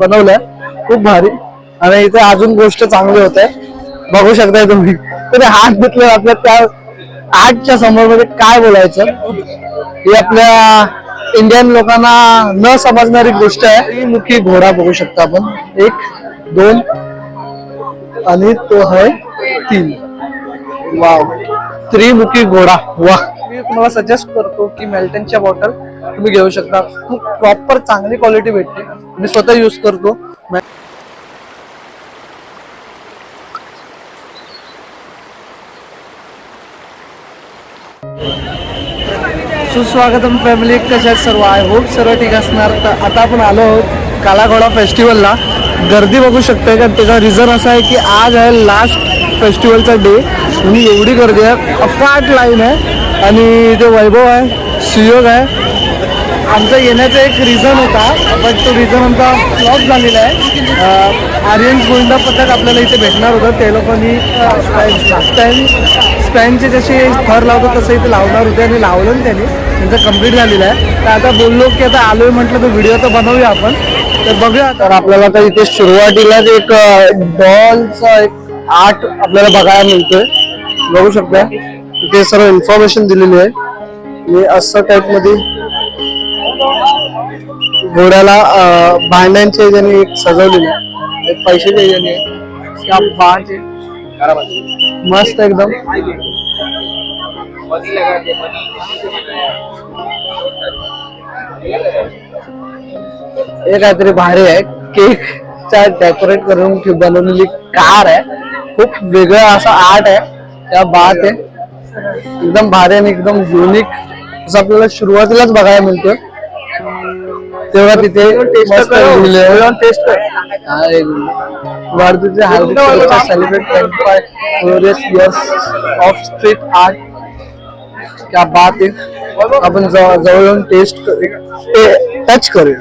बनवलंय. खूप भारी. आणि इथे अजून गोष्ट चांगली होत. आहे बघू शकताय तुम्ही. तरी हात घेतले आपल्या त्या आर्टच्या समोर मध्ये काय बोलायचं? ही आपल्या इंडियन लोकांना न समजणारी गोष्ट आहे. मुखी घोडा बघू शकता आपण. एक दोन आणि तो आहे तीन. वाव. त्रिमुखी घोडा. वा मी तुम्हाला सजेस्ट करतो की मेल्टनच्या बॉटल तुम्ही घेऊ शकता. खूप प्रॉपर चांगली क्वालिटी भेटते. मी स्वतः यूज करतो. सुस्वागतम फॅमिली कशा आहेत सर्व? आय होप सर्व ठीक असणार. तर आता आपण आलो आहोत कालाघोडा फेस्टिवलला गर्दी बघू शकते का? त्याचा रिझन असा आहे की आज आहे लास्ट फेस्टिवलचा डे म्हणून एवढी गर्दी आहे. अफाट लाईन आहे. आणि इथे वैभव आहे सुयोग आहे आमचा येण्याचा एक रिझन होता बट तो रिझन आमचा फ्लॉप झालेला आहे. आर्यन्स गोविंदा पथक आपल्याला इथे भेटणार होतं. ते लोकांनी स्पॅन स्पॅनचे जसे थर लावतो तसं इथे लावणार होते आणि लावलं त्यांनी. त्यांचं कंप्लीट झालेलं आहे. तर आता बोललो की आता आलोय म्हटलं तर व्हिडिओ तर बनवूया आपण. तर बघूया तर आपल्याला तर इथे सुरुवातीलाच एक डॉलचा एक आर्ट आपल्याला बघायला मिळतोय. बघू शकता. इथे सर्व इन्फॉर्मेशन दिलेली आहे. मी असं टाईपमध्ये घोड्याला अं, भांड्यांच्या एक सजवलेली आहे एक पैशाच्या ह्याच्याने आहे. मस्त एकदम. हे काहीतरी भारी आहे. केक चा डेकोरेट करून बनवलेली कार आहे. खूप वेगळं असं आर्ट आहे. त्या बात आहे एकदम भारी आणि एकदम युनिक असं आपल्याला सुरुवातीलाच बघायला मिळतं तेव्हा तिथे टेस्ट टेस्ट वाढदिवसाचे हार्दिक celebrate twenty five glorious years of street art क्या बात आहे. आपण जवळ येऊन टेस्ट टच करूया.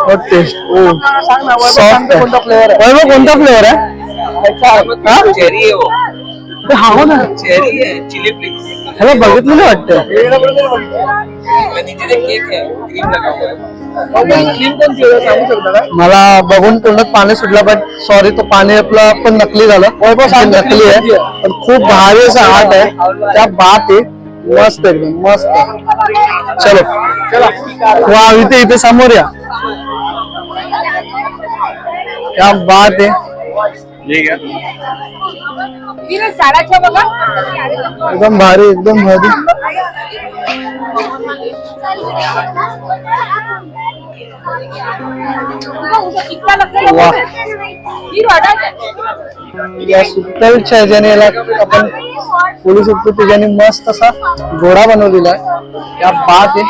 और टेस्ट ओ सॉफ्ट कोणता फ्लेवर आहे? कोणता फ्लेवर आहे? हा? चेरी है ते हा हो ना चेरी है। चिली फ्लेक्स ह्याला बघितलेलं वाटतं नीचे देख केक है क्रीम लगा हुआ है। क्रीम कोणती सांगू शकता का मला बघून तोंडात पाणी सुटलं पण सॉरी तो पाणी आपलं पण नकली झालं. नकली आहे. पण खूप भारी असं आर्ट आहे. त्या बात आहे. मस्त एकदम मस्त चलो. वा इथे इथे समोर या. क्या बात आहे. एकदम भारी एकदम भारी. या सुतलच्या ह्याच्याने याला आपण बोलू शकतो त्याच्याने मस्त असा घोडा बनवलेला आहे. त्या बात आहे.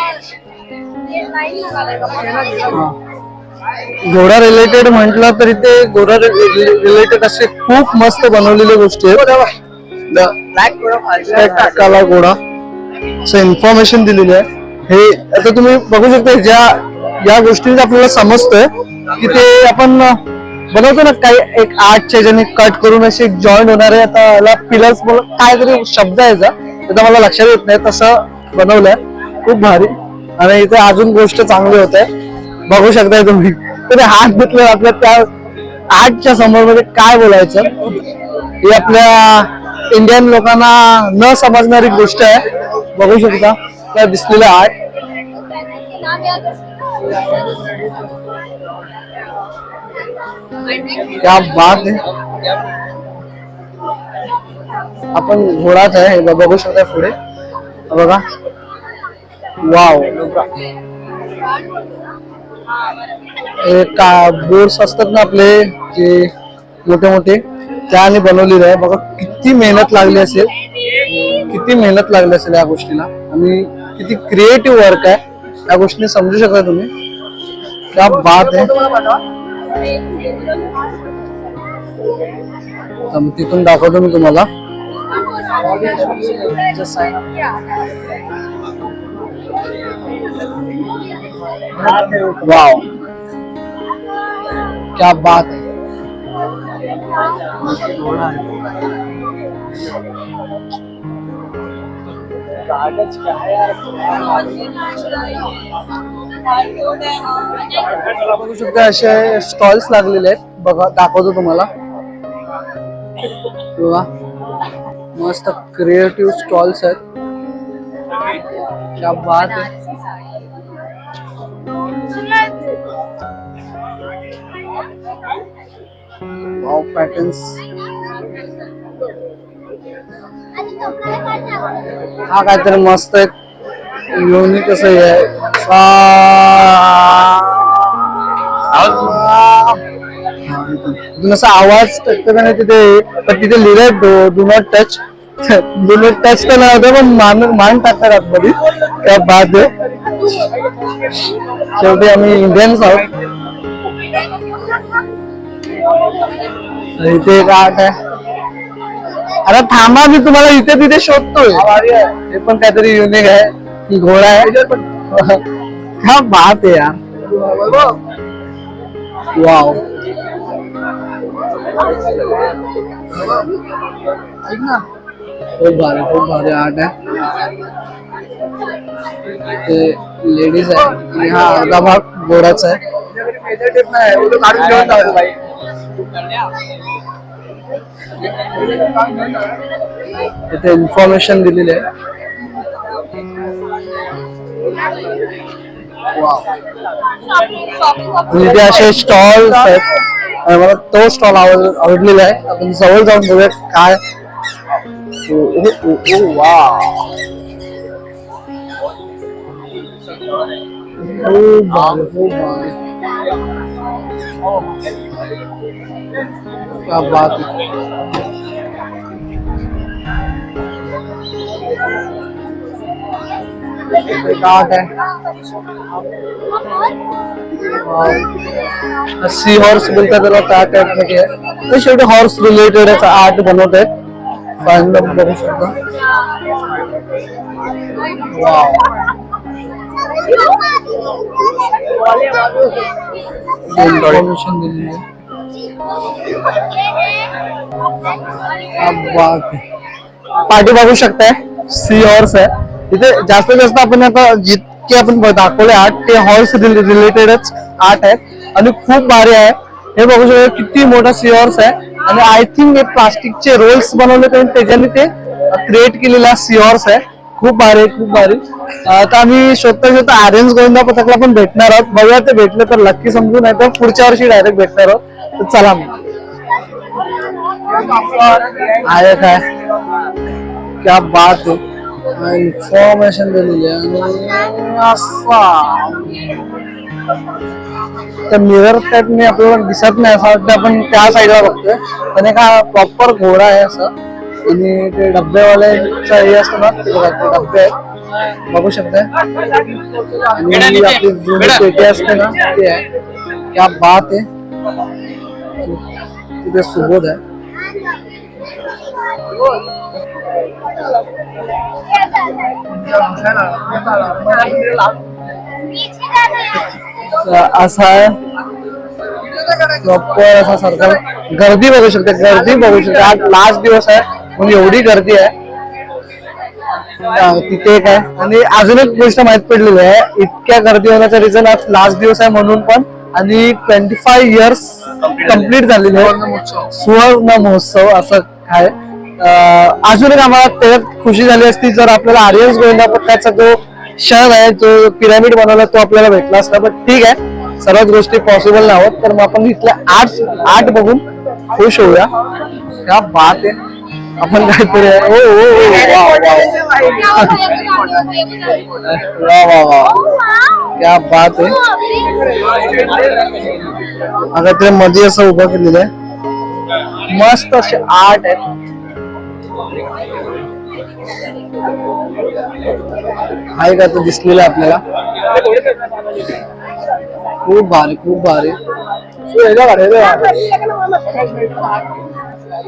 घोडा रिलेटेड म्हटलं तर इथे घोडा रिलेटेड असे खूप मस्त बनवलेले गोष्टी आहेत. काला घोडा. असं इन्फॉर्मेशन दिलेली आहे. हे आता तुम्ही बघू शकता ज्या या गोष्टी आपल्याला समजतंय की ते आपण बनवतो ना काही एक आर्टच्या ज्याने कट करून असे एक जॉईंट होणार आहे. आता याला पिलर्स तरी शब्द आहे त्याचा मला लक्षात येत नाही. तसं बनवलंय. खूप भारी. आणि इथे अजून गोष्ट चांगली होत आहे. बघू शकताय तुम्ही. तरी हात धुतले आपल्या त्या आर्टच्या समोर मध्ये काय बोलायचं? ही आपल्या इंडियन लोकांना न समजणारी गोष्ट आहे. बघू शकता. त्या दिसलेल्या आर्ट क्या बात आहे आपण घोडाच आहे. हे बघू शकता पुढे. बघा. वाव. का बोर्ड्स असतात ना आपले जे मोठे मोठे त्याने बनवलेले आहे. बघा किती मेहनत लागली असेल. किती मेहनत लागली असेल या गोष्टीला. आणि किती क्रिएटिव्ह वर्क आहे. या गोष्टी समजू शकता तुम्ही. त्या बात आहे. मग तिथून दाखवतो मी तुम्हाला. वाव. क्या बात है. बघू शकता असे स्टॉल्स लागलेले आहेत. बघा दाखवतो तुम्हाला. मस्त क्रिएटिव्ह स्टॉल्स आहेत. क्या बात आहे वाव पॅटर्न्स हा काहीतरी मस्त एक युनिक असं हे। आहे इथून असा आवाज प्रत्येकाने तिथे पण तिथे लिहिलंय do do not touch bullet touch तर नाही होतं पण मान मान टाकतात आतमध्ये. त्या बाद आहे. शेवटी आम्ही इंडियन्स आहोत. इथे एक आठ आहे. अरे थांबा मी तुम्हाला इथे तिथे शोधतोय. हे पण काहीतरी युनिक आहे. की घोडा आहे. हा बात आहे यार. वाव ऐक ना. खूप भारी खूप भारी आर्ट आहे ते लेडीज आहे आणि हा अर्धा भाग घोड्याचा आहे इथे इन्फॉर्मेशन दिलेली आहे। इथे असे स्टॉल्स आहेत. मला तो स्टॉल आवड आवडलेला आहे. आपण जवळ जाऊन बघूया काय ओ, ओ, ओ, ओ, वाव. खूप भारी, खूप भारी. क्या बात है आर्ट है सी हॉर्स बोलतात त्याला त्या टाइपमध्ये आहे ते शेवटी हॉर्स रिलेटेड याचा आर्ट बनवत आहेत फायनल बघू शकता इन्फॉर्मेशन दिलेली आहे. है. पाठी बघू शकताय. सी हॉर्स आहे. इथे जास्तीत जास्त आपण आता जितके आपण दाखवले आर्ट ते हॉर्स रिलेटेडच आर्ट आहेत. आणि खूप भारी आहे. हे बघू शकता किती मोठा सी हॉर्स आहे. आणि आय थिंक हे प्लास्टिकचे रोल्स बनवले आणि त्याच्याने ते क्रिएट केलेला सिओर्स आहे. खूप भारी आहे, खूप भारी. आता आम्ही शोधता शोधता आर्यन्स गोविंदा पथकला पण भेटणार आहोत. बघूया ते भेटले तर लक्की समजू नाही तर पुढच्या वर्षी डायरेक्ट भेटणार आहोत. तर चला मग. आहे काय क्या बात आहे. इन्फॉर्मेशन दिलेली आहे. आणि असा. तर मिरर टाईप मी आपल्याला दिसत नाही असं वाटतं. आपण त्या साईडला बघतोय. पण एक हा प्रॉपर घोडा आहे असं. आणि ते डब्बेवाल्याचा हे असतं ना ते बघा, ते डब्बे आहेत. बघू शकताय. आणि आपली जुनी पेटी असते ना ते आहे. क्या बात आहे. तिथे सुबोध आहे. असा आहे. प्रॉपर असा सरकार. गर्दी बघू शकते गर्दी बघू शकते. आज लास्ट दिवस आहे म्हणून एवढी गर्दी आहे. तिथे एक आहे. आणि अजून एक गोष्ट माहीत पडलेली आहे इतक्या गर्दी होण्याचा रिझन आज लास्ट दिवस आहे म्हणून पण आणि ट्वेंटी फाय इयर्स कंप्लीट झालेले आहे. सुवर्ण महोत्सव असं आहे. अजून एक आम्हाला त्याच्यात खुशी झाली असती जर आपल्याला आर्यस गोविंदा पथकाचा जो क्षण आहे जो पिरामिड बनवला तो आपल्याला भेटला असता. पण ठीक आहे सर्वच गोष्टी पॉसिबल नाही तर मग आपण इथल्या आठ आठ बघून खुश होऊया. या बात आहे. आपण काहीतरी करूया ओ, हो, हो, हो. वा वा वा. क्या बात आहे. आता ते मध्ये असं उभं केलेलं आहे. मस्त असे आर्ट आहे. आहे का तो दिसलेलं आहे आपल्याला? खूप भारी खूप भारी.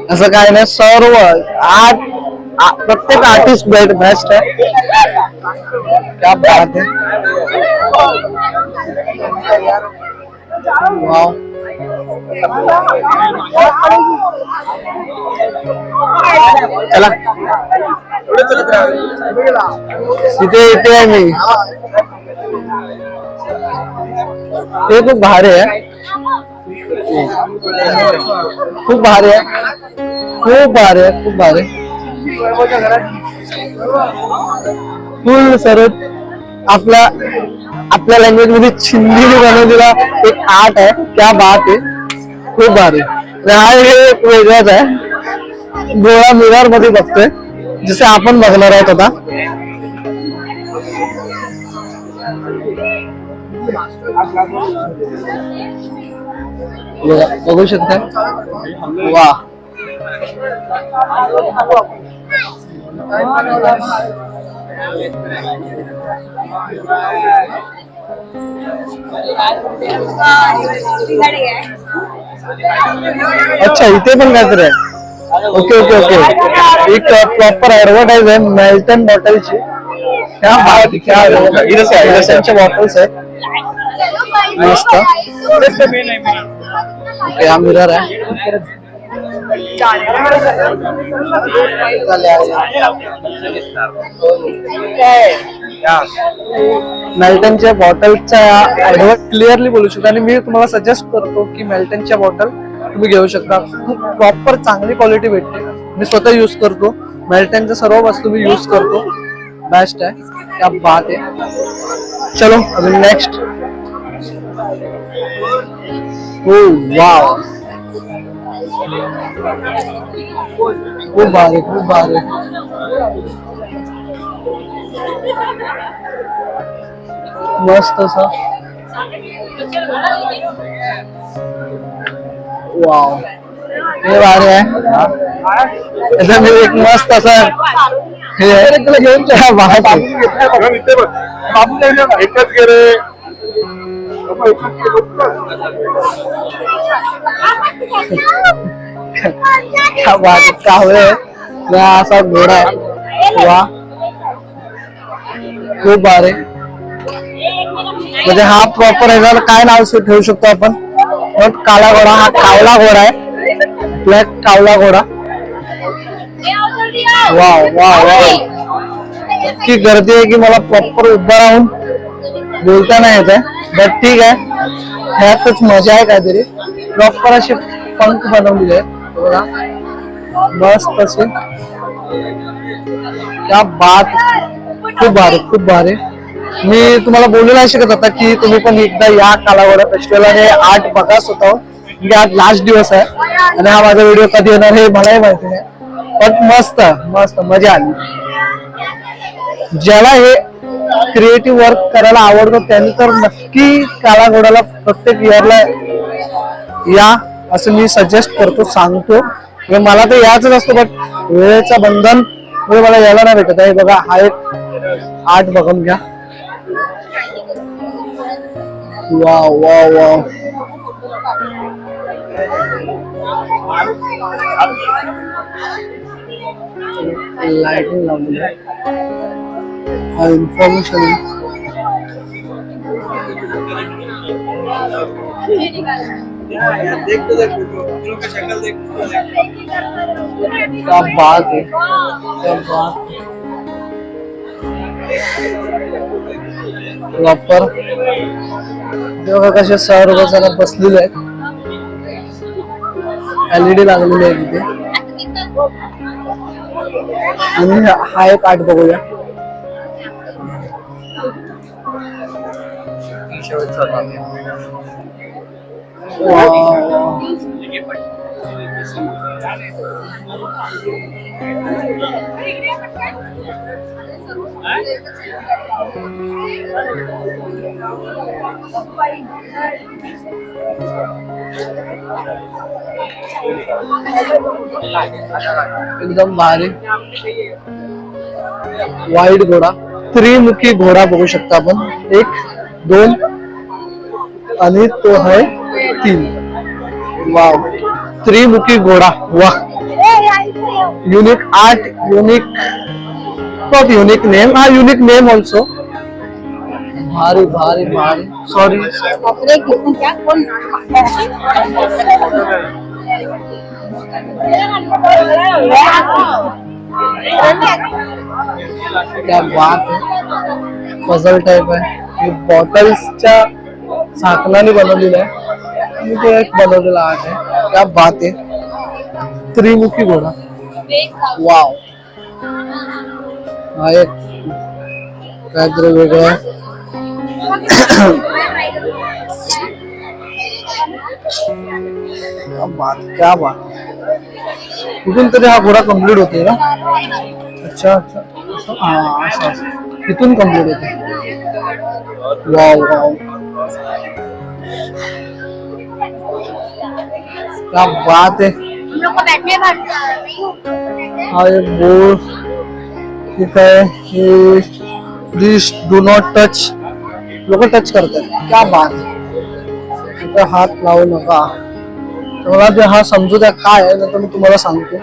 असं काय नाही सर्व आर्ट प्रत्येक आर्टिस्ट बेट बेस्ट आहे. क्या बात है वाव चला। इथे इथे आहे मी हे खूप भारी आहे खूप भारी आहे खूप भारी आहे खूप भारी फुल सर्व आपल्या आपल्या लँग्वेजमध्ये चिंदीने बनवलेला एक आर्ट आहे त्या बात आहे खूप भारी. आणि हा हे एक वेगळाच आहे. गोळा मिरारमध्ये बघतोय. जसे आपण बघणार आहोत आता. बघू शकता? वा अच्छा इथे पण काहीतरी आहे. ओके ओके ओके एक प्रॉपर ऍडव्हर्टाईज आहे मेल्टन बॉटलची क्या बात क्या इथं बॉटल्स आहेत. मस्त. ओके हा मिरर आहे. मेल्टनच्या बॉटलच्या ऍडव्हर्ट क्लिअरली बोलू शकतो. आणि मी तुम्हाला सजेस्ट करतो की मेल्टनच्या बॉटल तुम्ही घेऊ शकता. खूप प्रॉपर चांगली क्वालिटी भेटते. मी स्वतः युज करतो. मेल्टनच्या सर्व वस्तू मी युज करतो. बेस्ट आहे. क्या बात आहे. चलो नेक्स्ट हो वाव खूप भारी खूप भारी मस्त असं. वाव हे भारी आहे. याचं मी एक मस्त असं हे. आहे. घेऊन जा, बाहेर. एकच गेले. क्या घोडा हा। प्रॉपर ह्याला काय नाव घोडा, हा कावला घोडा आहे. ब्लॅक कावला घोडा. वाव वाव वाव इतकी गर्दी आहे की मला प्रॉपर उभं राहून बोलता नाही येत आहे. बट ठीक आहे. ह्यातच मजा आहे काहीतरी. प्रॉपर असे पंख बनवलेले आहेत बघा. मस्त असे त्या बात. खूप भारी खूप भारी. मी तुम्हाला बोलू नाही शकत आता की तुम्ही पण एकदा या कालावडा फेस्टिवल आणि आठ बघा स्वतः. म्हणजे आज लास्ट दिवस आहे. आणि हा माझा व्हिडिओ कधी येणार हे मलाही माहिती नाही. पण मस्त मस्त मजा आली. ज्याला हे क्रिएटिव्ह वर्क करायला आवडतं. त्यांनी तर नक्की काळा घोड्याला प्रत्येक इयरला या असं मी सजेस्ट करतो सांगतो. मला तर याच असतो बट वेळेचं बंधन मुळे मला यायला नाही भेटत. आहे बघा हा एक आर्ट बघून घ्या. वा वा वा लाईटिंग लावली इन्फॉर्मेशन आहे. क्या बात है क्या बात प्रॉपर बघा कसे सर्व जण बसलेले आहेत. एलईडी लागलेली आहे तिथे. आणि हा एक आठ बघूया. वा. एकदम भारी वाईट घोडा। त्रिमुखी घोडा बघू शकता आपण। एक दोन आणि तो आहे तीन. वाव. त्रिमुखी घोडा. वा unique art unique not unique name हा युनिक नेम ऑल्सो भारी भारी भारी. सॉरी क्या? बात है? पझल टाइप आहे बॉटल्सच्या झाकणाने बनवलेलं आहे आणि ते एक बनवलेला आर्ट आहे त्या बात आहे त्रिमुखी घोडा। वाव हा एक काहीतरी वेगळं क्या बात क्या बात कुठून तरी हा घोडा कंप्लीट होते का अच्छा अच्छा? हा इथून कंप्लीट होते वाव वाव क्या बात है। हम लोग को बैठने हा एक बोर्ड ठीक आहे हे दिस डू नॉट टच लोक टच करतात क्या बात है। तिथं हात लावू नका तर मला ते हा समजू द्या काय आहे नाही तर मी तुम्हाला सांगतो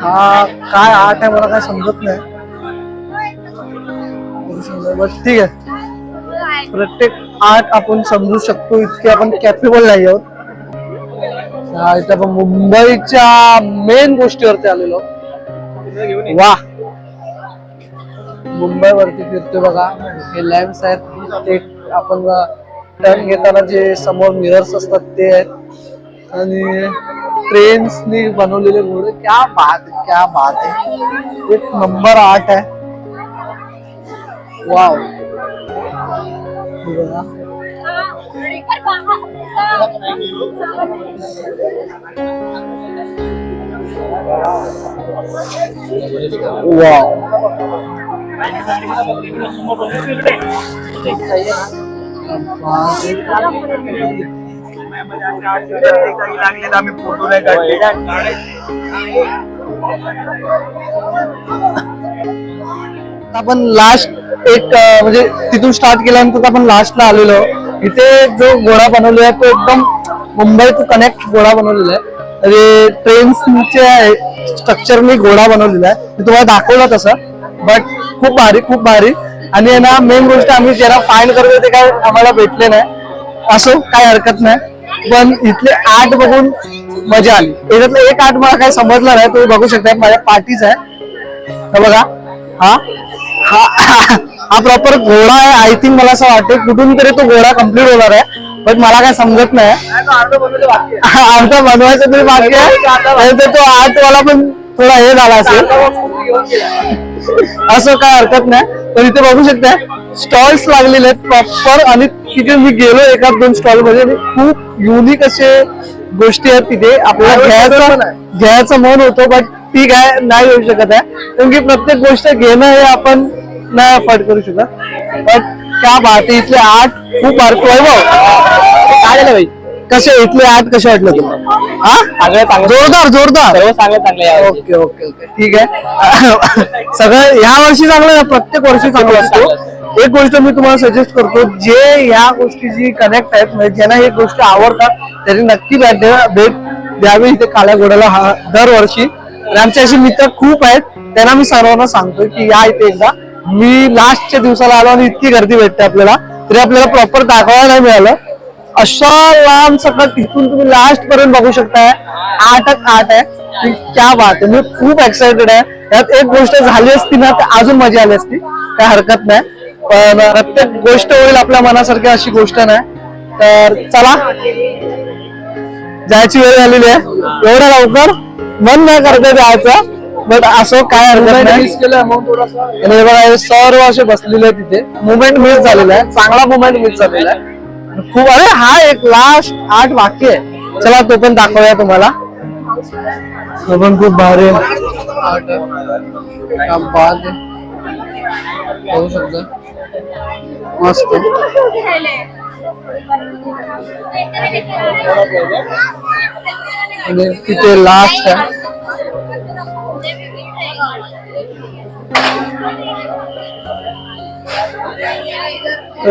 हा काय आर्ट आहे मला काय समजत नाही. ठीक आहे. प्रत्येक आर्ट आपण समजू शकतो इतके आपण कॅपेबल नाही आहोत. हा, इथे आपण मुंबईच्या मेन गोष्टीवरती आलेलो वा. मुंबईवरती फिरतोय बघा. हे लॅम्प्स आहेत. ते आपण टर्न घेताना जे समोर मिरर्स असतात ते आहेत. आणि ट्रेन्सनी बनवलेले घोडे क्या बात है, क्या बात आहे एक नंबर आर्ट आहे वाव आपण लास्ट एक म्हणजे तिथून स्टार्ट केल्यानंतर आपण लास्टला आलेलो. इथे जो घोडा बनवलेला आहे तो एकदम मुंबई टू कनेक्ट घोडा बनवलेला आहे. म्हणजे ट्रेन्सचे स्ट्रक्चरने घोडा बनवलेला आहे. मी तुम्हाला दाखवलं तसं बट खूप भारी खूप भारी. आणि ना मेन गोष्ट आम्ही ज्याला फाईन करतो ते काय आम्हाला भेटले नाही. असो काय हरकत नाही. पण इथले आर्ट बघून मजा आली. याच्यातला एक आर्ट मला काय समजलं नाही तुम्ही बघू शकता माझ्या पार्टीच आहे. हे बघा. हा? हा प्रॉपर घोडा आहे आय थिंक मला असं वाटतं कुठून तरी तो घोडा कंप्लीट होणार आहे पण मला काय समजत नाही. अर्धा बनवायचं तरी बाकी आहे. आणि तो- तो आर्ट वाला पण थोडा हे झाला असेल. असं काय हरकत नाही. पण इथे बघू शकता स्टॉल्स लागलेले आहेत प्रॉपर आणि तिथे मी गेलो एका दोन स्टॉलमध्ये आणि खूप युनिक असे गोष्टी आहेत तिथे. आपल्याला घ्यायचं घ्यायचं मन होतं बट ठीक आहे नाही येऊ शकत आहे. कारण की प्रत्येक गोष्ट घेणं हे आपण नाही अफोर्ड करू शकत. बट क्या बात आहे इथले आर्ट खूप आर्ट वैभव काय झालं भाई? कसे इथले आर्ट कसे वाटले तुम्हाला? हा? जोरदार जोरदार. सर्व चांगलं चांगलं ओके ओके ओके. ठीक आहे. सगळं ह्या वर्षी चांगलं आहे, प्रत्येक वर्षी चांगलं असतो. एक गोष्ट मी तुम्हाला सजेस्ट करतो जे ह्या गोष्टीशी कनेक्ट आहेत म्हणजे ज्यांना ही गोष्ट आवडतात त्यांनी नक्की भेट द्या- भेट द्यावी इथे काळ्या घोड्याला हा दरवर्षी. आणि आमचे असे मित्र खूप आहेत त्यांना मी सर्वांना सांगतोय की या इथे एकदा. मी लास्टच्या दिवसाला आलो आणि इतकी गर्दी भेटते आपल्याला तरी आपल्याला प्रॉपर दाखवायला नाही मिळालं. अशा लांब सकट इथून तुम्ही लास्ट पर्यंत बघू शकताय. आठच आठ आहे. क्या बात आहे. मी खूप एक्साइटेड आहे. यात एक गोष्ट झाली असती ना तर अजून मजा आली असती. काय हरकत नाही. पण प्रत्येक गोष्ट होईल आपल्या मनासारखी अशी गोष्ट नाही. तर चला. जायची वेळ झालेली आहे. एवढ्या लवकर मन नाही करत जायचं. बट असं काय हरकत नाही. बघा सर्व असे बसलेले तिथे. मुवमेंट मिस झालेला आहे. चांगला मुवमेंट मिस झालेला आहे. खूप अरे हा एक लास्ट आठ वाक्य आहे. चला तो पण तुम्हाला. तो खूप भारी मस्त. तिथे लास्ट आहे.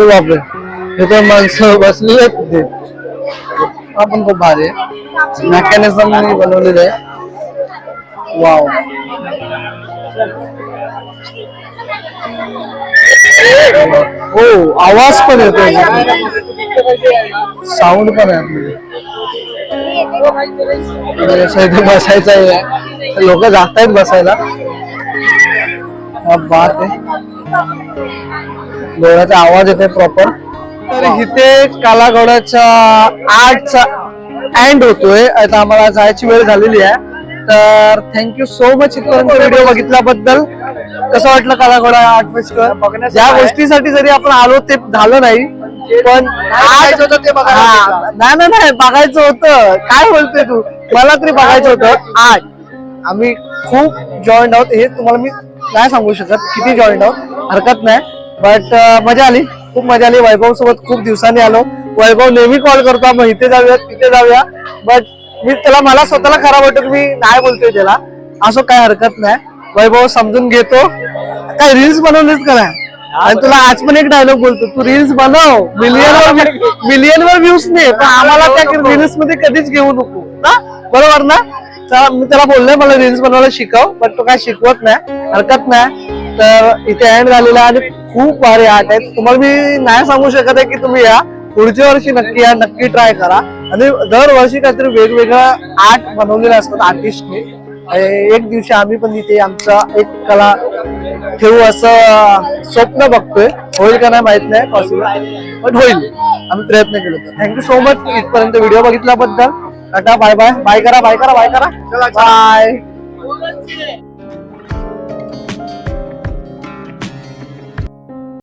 बापरे. तिथे माणसं बसली आहेत तिथे आपण खूप भारी आहे. मेकॅनिझम बनवलेलं आहे. वाव हो आवाज पण येतो साऊंड पण आहे. आणि बसायचं आहे लोक जात आहेत बसायला. क्या बात आहे. डोळ्याचा आवाज येतोय प्रॉपर तर इथे कालाघोड्याच्या आठचा एंड होतोय. आता आम्हाला जायची वेळ झालेली आहे. तर थँक्यू सो मच इथपर्यंत व्हिडिओ बघितल्याबद्दल. कसं वाटलं कालाघोडा आठ फेस्टिवल ज्या गोष्टीसाठी जरी आपण आलो ते झालं नाही. पण ते नाही नाही नाही बघायचं होतं. काय बोलतोय तू? मला तरी बघायचं होतं. आठ आम्ही खूप जॉईंट आहोत. हे तुम्हाला मी नाही सांगू शकत किती जॉईंट आहोत. हरकत नाही. बट मजा आली. खूप मजा आली. वैभव सोबत खूप दिवसांनी आलो. वैभव नेहमी कॉल करतो. मग इथे जाऊया तिथे जाऊया. बट मी त्याला मला स्वतःला खराब वाटतं की मी नाही बोलतोय त्याला. असं काय हरकत नाही. वैभव समजून घेतो. काय रील्स बनवलीच का नाही? आणि तुला आज पण एक डायलॉग बोलतो. तू रील्स बनव. मिलियन मिलियन वर व्ह्यूज नाही. पण आम्हाला त्या रील्समध्ये कधीच घेऊ नको. ना बरोबर ना? चला, मी त्याला बोललोय मला रील्स बनवायला शिकव. पण तो काय शिकवत नाही. हरकत नाही. तर इथे एंड झालेला आणि खूप भारी आर्ट आहेत तुम्हाला मी नाही सांगू शकत आहे की तुम्ही या. पुढच्या वर्षी नक्की या नक्की ट्राय करा. आणि दरवर्षी काहीतरी वेगवेगळं आर्ट बनवलेलं असतात आर्टिस्टने एक दिवशी आम्ही पण इथे आमचा एक कला ठेवू असं स्वप्न बघतोय. होईल का नाही माहीत नाही पॉसिबल पण होईल. आम्ही प्रयत्न केलो होतो थँक्यू सो मच इथपर्यंत व्हिडिओ बघितल्याबद्दल. टाटा बाय बाय बाय करा बाय करा बाय करा. बाय